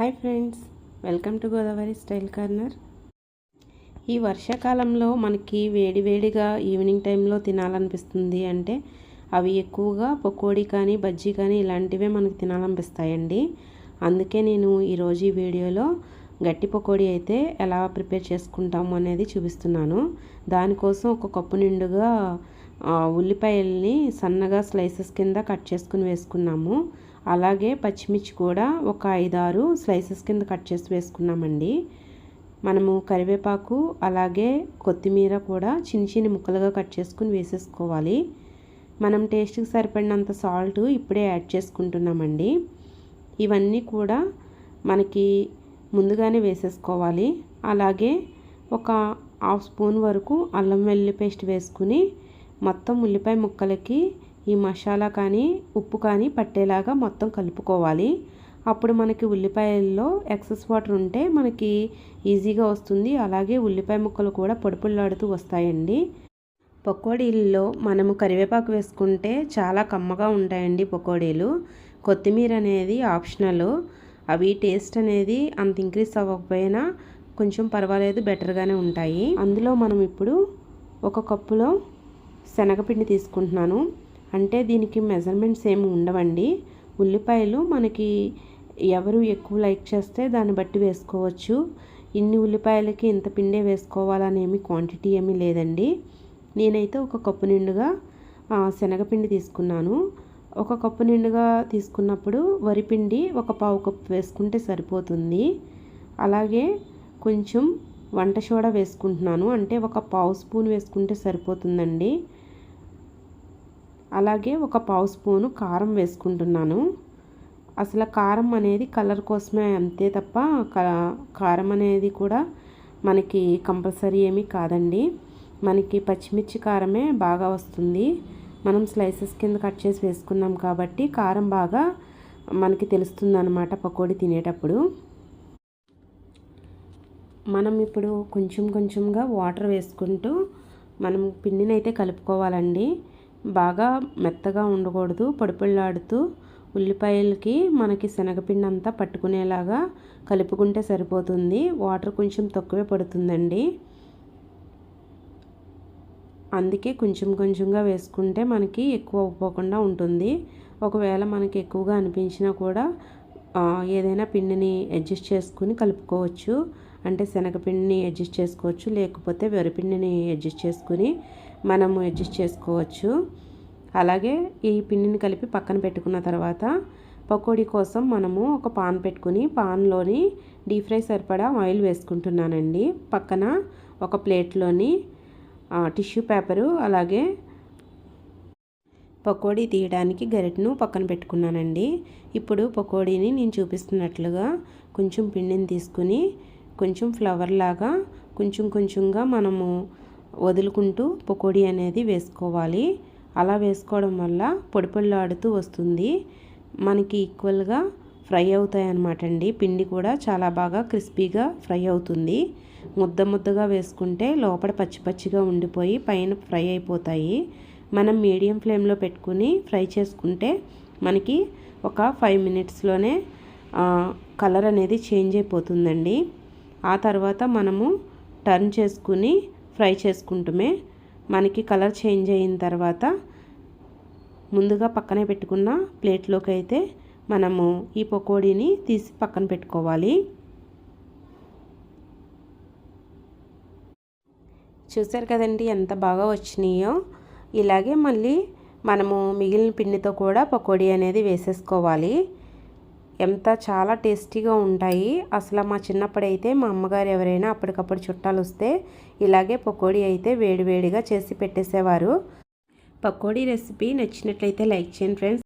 Hi friends welcome to Godavari style corner. ఈ వర్షాకాలంలో మనకి వేడివేడిగా ఈవినింగ్ టైంలో తినాలనిపిస్తుంది అంటే అవి ఎక్కువగా పకోడీ కానీ బజ్జీ కానీ ఇలాంటివే మనకు తినాలనిపిస్తాయండి. అందుకే నేను ఈరోజు ఈ వీడియోలో గట్టి పకోడీ అయితే ఎలా ప్రిపేర్ చేసుకుంటాము అనేది చూపిస్తున్నాను. దానికోసం ఒక కప్పు నిండుగా ఉల్లిపాయల్ని సన్నగా స్లైసెస్ కింద కట్ చేసుకుని వేసుకున్నాము. అలాగే పచ్చిమిర్చి కూడా ఒక ఐదారు స్లైసెస్ కింద కట్ చేసి వేసుకున్నామండి. మనము కరివేపాకు అలాగే కొత్తిమీర కూడా చిన్న చిన్న ముక్కలుగా కట్ చేసుకుని వేసేసుకోవాలి. మనం టేస్ట్కి సరిపడినంత సాల్ట్ ఇప్పుడే యాడ్ చేసుకుంటున్నామండి. ఇవన్నీ కూడా మనకి ముందుగానే వేసేసుకోవాలి. అలాగే ఒక హాఫ్ స్పూన్ వరకు అల్లం వెల్లుల్లి పేస్ట్ వేసుకుని మొత్తం ఉల్లిపాయ ముక్కలకి ఈ మసాలా కానీ ఉప్పు కానీ పట్టేలాగా మొత్తం కలుపుకోవాలి. అప్పుడు మనకి ఉల్లిపాయల్లో ఎక్సెస్ వాటర్ ఉంటే మనకి ఈజీగా వస్తుంది. అలాగే ఉల్లిపాయ ముక్కలు కూడా పొడిపుల్లాడుతూ వస్తాయండి. పకోడీల్లో మనము కరివేపాకు వేసుకుంటే చాలా కమ్మగా ఉంటాయండి పకోడీలు. కొత్తిమీర అనేది ఆప్షనల్. అవి టేస్ట్ అనేది అంత ఇంక్రీస్ అవ్వకపోయినా కొంచెం పర్వాలేదు బెటర్గానే ఉంటాయి. అందులో మనం ఇప్పుడు ఒక కప్పులో శనగపిండి తీసుకుంటున్నాను. అంటే దీనికి మెజర్మెంట్స్ ఏమి ఉండవండి. ఉల్లిపాయలు మనకి ఎవరు ఎక్కువ లైక్ చేస్తే దాన్ని బట్టి వేసుకోవచ్చు. ఇన్ని ఉల్లిపాయలకి ఇంత పిండే వేసుకోవాలనేమి క్వాంటిటీ ఏమీ లేదండి. నేనైతే ఒక కప్పు నిండుగా శనగపిండి తీసుకున్నాను. ఒక కప్పు నిండుగా తీసుకున్నప్పుడు వరిపిండి ఒక పావు కప్పు వేసుకుంటే సరిపోతుంది. అలాగే కొంచెం వంట సోడా వేసుకుంటున్నాను. అంటే ఒక పావు స్పూన్ వేసుకుంటే సరిపోతుందండి. అలాగే ఒక పావు స్పూను కారం వేసుకుంటున్నాను. అసలు కారం అనేది కలర్ కోసమే అంతే తప్ప కారం అనేది కూడా మనకి కంపల్సరీ ఏమీ కాదండి. మనకి పచ్చిమిర్చి కారమే బాగా వస్తుంది. మనం స్లైసెస్ కింద కట్ చేసి వేసుకున్నాం కాబట్టి కారం బాగా మనకి తెలుస్తుంది అనమాట పకోడీ తినేటప్పుడు. మనం ఇప్పుడు కొంచెం కొంచెంగా వాటర్ వేసుకుంటూ మనం పిండిని అయితే కలుపుకోవాలండి. బాగా మెత్తగా ఉండకూడదు పొడిపిళ్ళాడుతూ ఉల్లిపాయలకి మనకి శనగపిండి అంతా పట్టుకునేలాగా కలుపుకుంటే సరిపోతుంది. వాటర్ కొంచెం తక్కువే పడుతుందండి. అందుకే కొంచెం కొంచెంగా వేసుకుంటే మనకి ఎక్కువ అవ్వకుండా ఉంటుంది. ఒకవేళ మనకి ఎక్కువగా అనిపించినా కూడా ఏదైనా పిండిని అడ్జస్ట్ చేసుకుని కలుపుకోవచ్చు. అంటే శనగపిండిని అడ్జస్ట్ చేసుకోవచ్చు లేకపోతే వరిపిండిని అడ్జస్ట్ చేసుకుని మనము అడ్జస్ట్ చేసుకోవచ్చు. అలాగే ఈ పిండిని కలిపి పక్కన పెట్టుకున్న తర్వాత పకోడీ కోసం మనము ఒక పాన్ పెట్టుకుని పాన్లోని డీప్ ఫ్రై సరిపడా ఆయిల్ వేసుకుంటున్నానండి. పక్కన ఒక ప్లేట్లోని టిష్యూ పేపరు అలాగే పకోడీ తీయడానికి గరిటను పక్కన పెట్టుకున్నానండి. ఇప్పుడు పకోడీని నేను చూపిస్తున్నట్లుగా కొంచెం పిండిని తీసుకుని కొంచెం ఫ్లవర్ లాగా కొంచెం కొంచెంగా మనము వదులుకుంటూ పకోడీ అనేది వేసుకోవాలి. అలా వేసుకోవడం వల్ల పొడి వస్తుంది. మనకి ఈక్వల్గా ఫ్రై అవుతాయి అన్నమాట అండి. పిండి కూడా చాలా బాగా క్రిస్పీగా ఫ్రై అవుతుంది. ముద్ద ముద్దగా వేసుకుంటే లోపల పచ్చి పచ్చిగా ఉండిపోయి పైన ఫ్రై అయిపోతాయి. మనం మీడియం ఫ్లేమ్లో పెట్టుకుని ఫ్రై చేసుకుంటే మనకి ఒక ఫైవ్ మినిట్స్లోనే కలర్ అనేది చేంజ్ అయిపోతుందండి. ఆ తర్వాత మనము టర్న్ చేసుకుని ఫ్రై చేసుకుంటమే. మనకి కలర్ చేంజ్ అయిన తర్వాత ముందుగా పక్కనే పెట్టుకున్న ప్లేట్లోకి అయితే మనము ఈ పకోడీని తీసి పక్కన పెట్టుకోవాలి. చూసారు కదండి ఎంత బాగా వచ్చినాయో. ఇలాగే మళ్ళీ మనము మిగిలిన పిండితో కూడా పకోడీ అనేది వేసేసుకోవాలి. ఎంత చాలా టేస్టీగా ఉంటాయి. అసలు మా చిన్నప్పుడైతే మా అమ్మగారు ఎవరైనా అప్పటికప్పుడు చుట్టాలు వస్తే ఇలాగే పకోడీ అయితే వేడివేడిగా చేసి పెట్టేసేవారు. పకోడీ రెసిపీ నచ్చినట్లయితే లైక్ చేయండి ఫ్రెండ్స్.